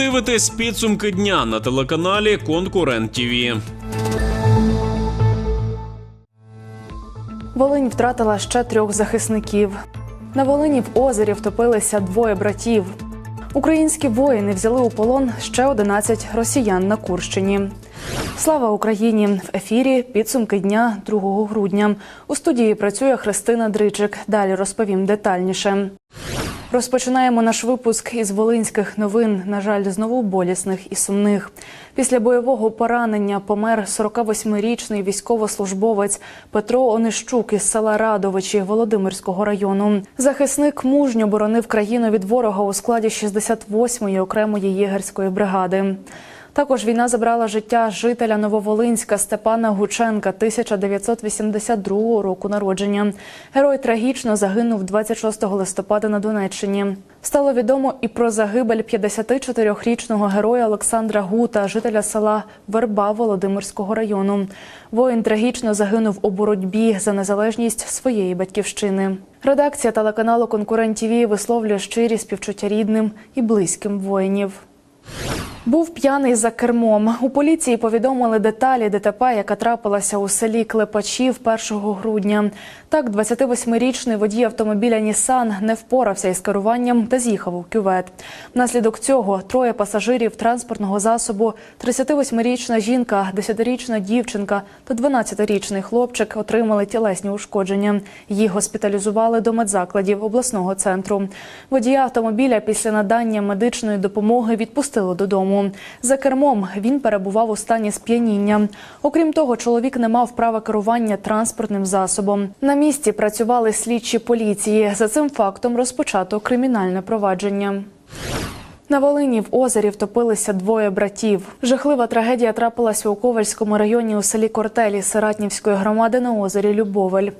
дивитесь підсумки дня на телеканалі Конкурент ТІВІ. Волинь втратила ще трьох захисників. На Волині в озері втопилися двоє братів. Українські воїни взяли у полон ще 11 росіян на Курщині. Слава Україні! В ефірі підсумки дня 2 грудня. У студії працює Христина Дричик. Далі розповім детальніше. Розпочинаємо наш випуск із волинських новин. На жаль, знову болісних і сумних. Після бойового поранення помер 48-річний військовослужбовець Петро Онищук із села Радовичі Володимирського району. Захисник мужньо боронив країну від ворога у складі 68-ї окремої єгерської бригади. Також війна забрала життя жителя Нововолинська Степана Гученка 1982 року народження. Герой трагічно загинув 26 листопада на Донеччині. Стало відомо і про загибель 54-річного героя Олександра Гута, жителя села Верба Володимирського району. Воїн трагічно загинув у боротьбі за незалежність своєї батьківщини. Редакція телеканалу Конкурент ТІВІ висловлює щирі співчуття рідним і близьким воїнів. Був п'яний за кермом. У поліції повідомили деталі ДТП, яка трапилася у селі Клепачів 1 грудня. Так, 28-річний водій автомобіля Нісан не впорався із керуванням та з'їхав у кювет. Внаслідок цього троє пасажирів транспортного засобу, 38-річна жінка, 10-річна дівчинка та 12-річний хлопчик отримали тілесні ушкодження. Їх госпіталізували до медзакладів обласного центру. Водія автомобіля після надання медичної допомоги відпустили додому. За кермом він перебував у стані сп'яніння. Окрім того, чоловік не мав права керування транспортним засобом. На місці працювали слідчі поліції. За цим фактом розпочато кримінальне провадження. На Волині в озері втопилися двоє братів. Жахлива трагедія трапилася у Ковальському районі у селі Кортелі Сиратнівської громади на озері Любовель.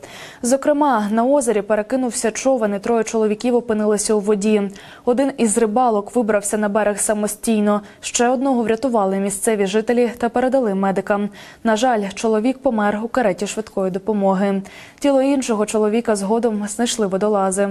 Зокрема, на озері перекинувся човен, і троє чоловіків опинилися у воді. Один із рибалок вибрався на берег самостійно. Ще одного врятували місцеві жителі та передали медикам. На жаль, чоловік помер у кареті швидкої допомоги. Тіло іншого чоловіка згодом знайшли водолази.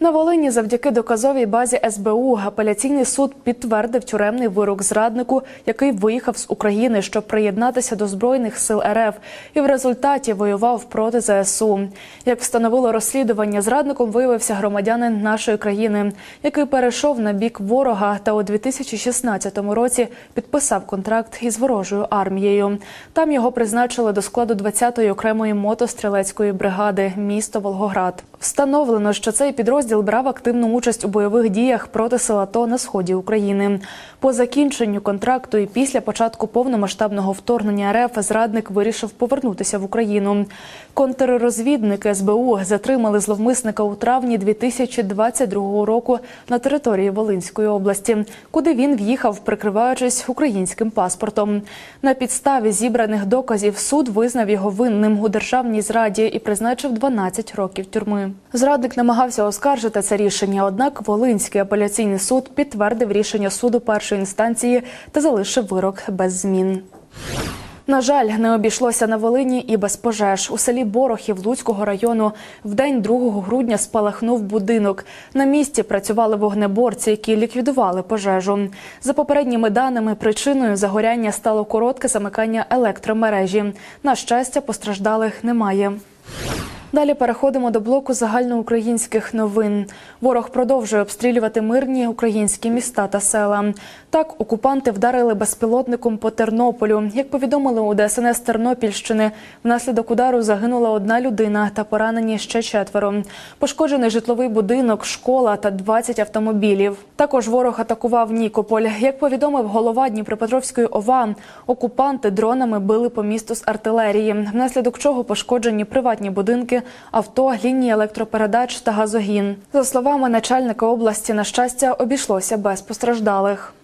На Волині завдяки доказовій базі СБУ апеляційний суд підтвердив тюремний вирок зраднику, який виїхав з України, щоб приєднатися до збройних сил РФ, і в результаті воював проти ЗСУ. Як встановило розслідування, зрадником виявився громадянин нашої країни, який перейшов на бік ворога та у 2016 році підписав контракт із ворожою армією. Там його призначили до складу 20-ї окремої мотострілецької бригади місто Волгоград. Встановлено, що цей підрозділ брав активну участь у бойових діях проти сил АТО на сході України. По закінченню контракту і після початку повномасштабного вторгнення РФ зрадник вирішив повернутися в Україну. Контррозвідники СБУ затримали зловмисника у травні 2022 року на території Волинської області, куди він в'їхав, прикриваючись українським паспортом. На підставі зібраних доказів суд визнав його винним у державній зраді і призначив 12 років тюрми. Зрадник намагався оскаржити це рішення, однак Волинський апеляційний суд підтвердив рішення суду першої інстанції та залишив вирок без змін. На жаль, не обійшлося на Волині і без пожеж. У селі Борохів Луцького району в день 2 грудня спалахнув будинок. На місці працювали вогнеборці, які ліквідували пожежу. За попередніми даними, причиною загоряння стало коротке замикання електромережі. На щастя, постраждалих немає. Далі переходимо до блоку загальноукраїнських новин. Ворог продовжує обстрілювати мирні українські міста та села. Так, окупанти вдарили безпілотником по Тернополю. Як повідомили у ДСНС Тернопільщини, внаслідок удару загинула одна людина та поранені ще четверо. Пошкоджений житловий будинок, школа та 20 автомобілів. Також ворог атакував Нікополь. Як повідомив голова Дніпропетровської ОВА, окупанти дронами били по місту з артилерії, внаслідок чого пошкоджені приватні будинки, авто, лінії електропередач та газогін. За словами начальника області, на щастя, обійшлося без постраждалих.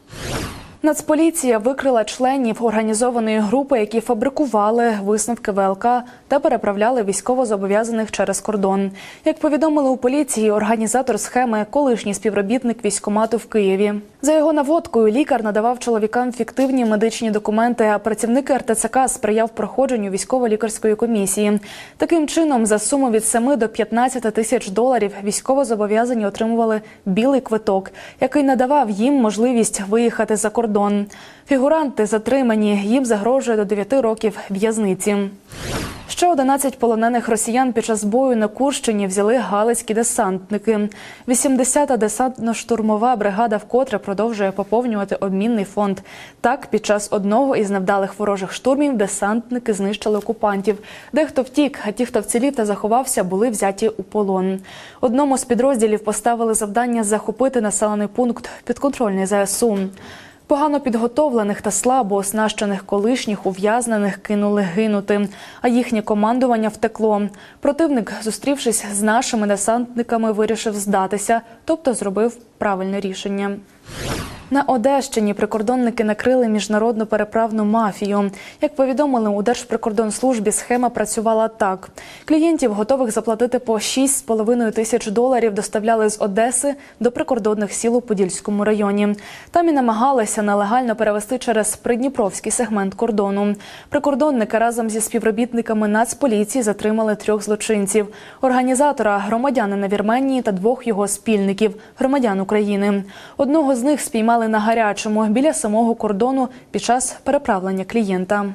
Нацполіція викрила членів організованої групи, які фабрикували висновки ВЛК та переправляли військовозобов'язаних через кордон. Як повідомили у поліції, організатор схеми колишній співробітник військкомату в Києві. За його наводкою лікар надавав чоловікам фіктивні медичні документи, а працівник РТЦК сприяв проходженню військово-лікарської комісії. Таким чином, за суму від 7 до 15 тисяч доларів військовозобов'язані отримували білий квиток, який надавав їм можливість виїхати за кордон. Фігуранти затримані. Їм загрожує до 9 років в'язниці. Ще 11 полонених росіян під час бою на Курщині взяли галицькі десантники. 80-та десантно-штурмова бригада вкотре продовжує поповнювати обмінний фонд. Так, під час одного із невдалих ворожих штурмів десантники знищили окупантів. Дехто втік, а ті, хто вцілів та заховався, були взяті у полон. Одному з підрозділів поставили завдання захопити населений пункт підконтрольний ЗСУ. Погано підготовлених та слабо оснащених колишніх ув'язнених кинули гинути, а їхнє командування втекло. Противник, зустрівшись з нашими десантниками, вирішив здатися, тобто зробив правильне рішення. На Одещині прикордонники накрили міжнародну переправну мафію. Як повідомили у Держприкордонслужбі, схема працювала так: клієнтів, готових заплатити по 6,5 тисяч доларів, доставляли з Одеси до прикордонних сіл у Подільському районі. Там і намагалися нелегально перевести через придніпровський сегмент кордону. Прикордонники разом зі співробітниками Нацполіції затримали трьох злочинців: організатора, громадянина Вірменії та двох його спільників громадян України. Одного з них спіймали на гарячому біля самого кордону під час переправлення клієнта.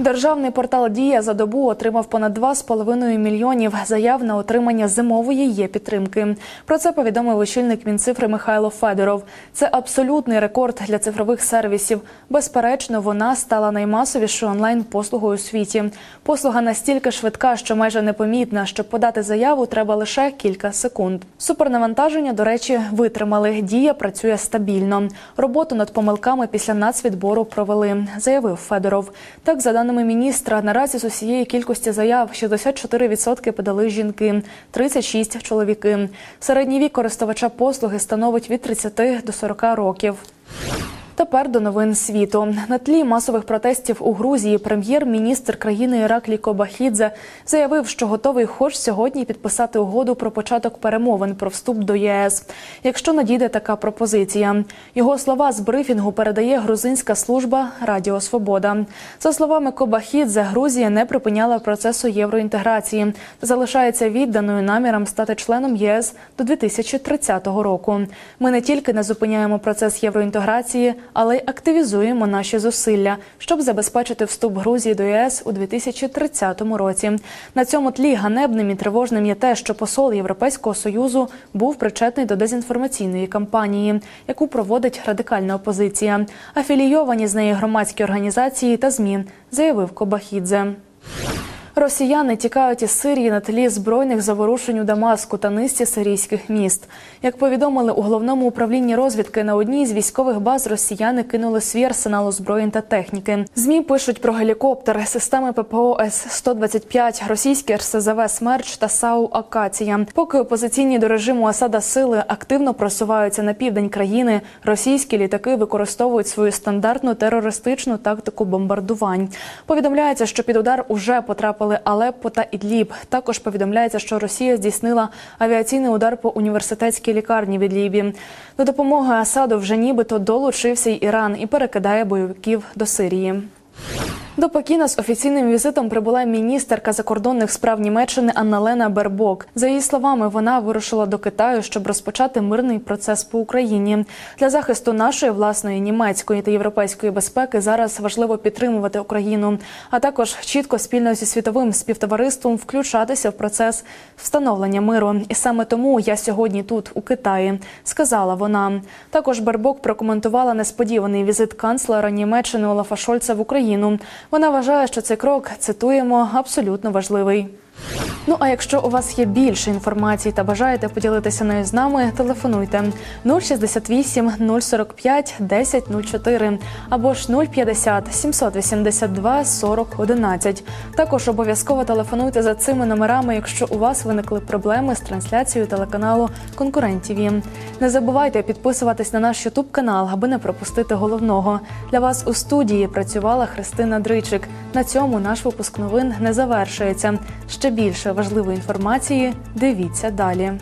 Державний портал Дія за добу отримав понад 2,5 мільйонів заяв на отримання зимової є підтримки. Про це повідомив очільник Мінцифри Михайло Федоров. Це абсолютний рекорд для цифрових сервісів. Безперечно, вона стала наймасовішою онлайн послугою у світі. Послуга настільки швидка, що майже непомітна. Щоб подати заяву, треба лише кілька секунд. Супернавантаження, до речі, витримали. Дія працює стабільно. Роботу над помилками після нацвідбору провели, заявив Федоров. Так, за даними міністра, наразі з усієї кількості заяв 64% подали жінки, 36 – чоловіки. Середній вік користувача послуги становить від 30 до 40 років. Тепер до новин світу на тлі масових протестів у Грузії. Прем'єр-міністр країни Іраклій Кобахідзе заявив, що готовий хоч сьогодні підписати угоду про початок перемовин про вступ до ЄС, якщо надійде така пропозиція. Його слова з брифінгу передає грузинська служба Радіо Свобода. За словами Кобахідзе, Грузія не припиняла процесу євроінтеграції та залишається відданою намірам стати членом ЄС до 2030 року. Ми не тільки не зупиняємо процес євроінтеграції але й активізуємо наші зусилля, щоб забезпечити вступ Грузії до ЄС у 2030 році. На цьому тлі ганебним і тривожним є те, що посол Європейського союзу був причетний до дезінформаційної кампанії, яку проводить радикальна опозиція, афілійовані з неї громадські організації та змі, заявив Кобахідзе. Росіяни тікають із Сирії на тлі збройних заворушень у Дамаску та низці сирійських міст. Як повідомили у головному управлінні розвідки, на одній з військових баз росіяни кинули свій арсенал озброєнь та техніки. Змі пишуть про гелікоптер, системи ППО С-125, російські РСЗВ «Смерч» та САУ «Акація». Поки опозиційні до режиму Асада сили активно просуваються на південь країни, російські літаки використовують свою стандартну терористичну тактику бомбардувань. Повідомляється, що під удар уже потрапили Алеппо та Ідліб. Також повідомляється, що Росія здійснила авіаційний удар по університетській лікарні в Ідлібі. До допомоги Асаду вже нібито долучився й Іран і перекидає бойовиків до Сирії. До Пекіна з офіційним візитом прибула міністерка закордонних справ Німеччини Анна-Лена Бербок. За її словами, вона вирушила до Китаю, щоб розпочати мирний процес по Україні. Для захисту нашої власної німецької та європейської безпеки зараз важливо підтримувати Україну, а також чітко спільно зі світовим співтовариством включатися в процес встановлення миру. І саме тому я сьогодні тут, у Китаї, сказала вона. Також Бербок прокоментувала несподіваний візит канцлера Німеччини Олафа Шольца в Україну. Вона вважає, що цей крок цитуємо абсолютно важливий. Ну а якщо у вас є більше інформації та бажаєте поділитися нею з нами, телефонуйте 068 045 1004 або ж 050 782 40 11. Також обов'язково телефонуйте за цими номерами, якщо у вас виникли проблеми з трансляцією телеканалу Конкурентів. Не забувайте підписуватись на наш Ютуб канал, аби не пропустити головного. Для вас у студії працювала Христина Дричик. На цьому наш випуск новин не завершується. Ще більше важливої інформації дивіться далі.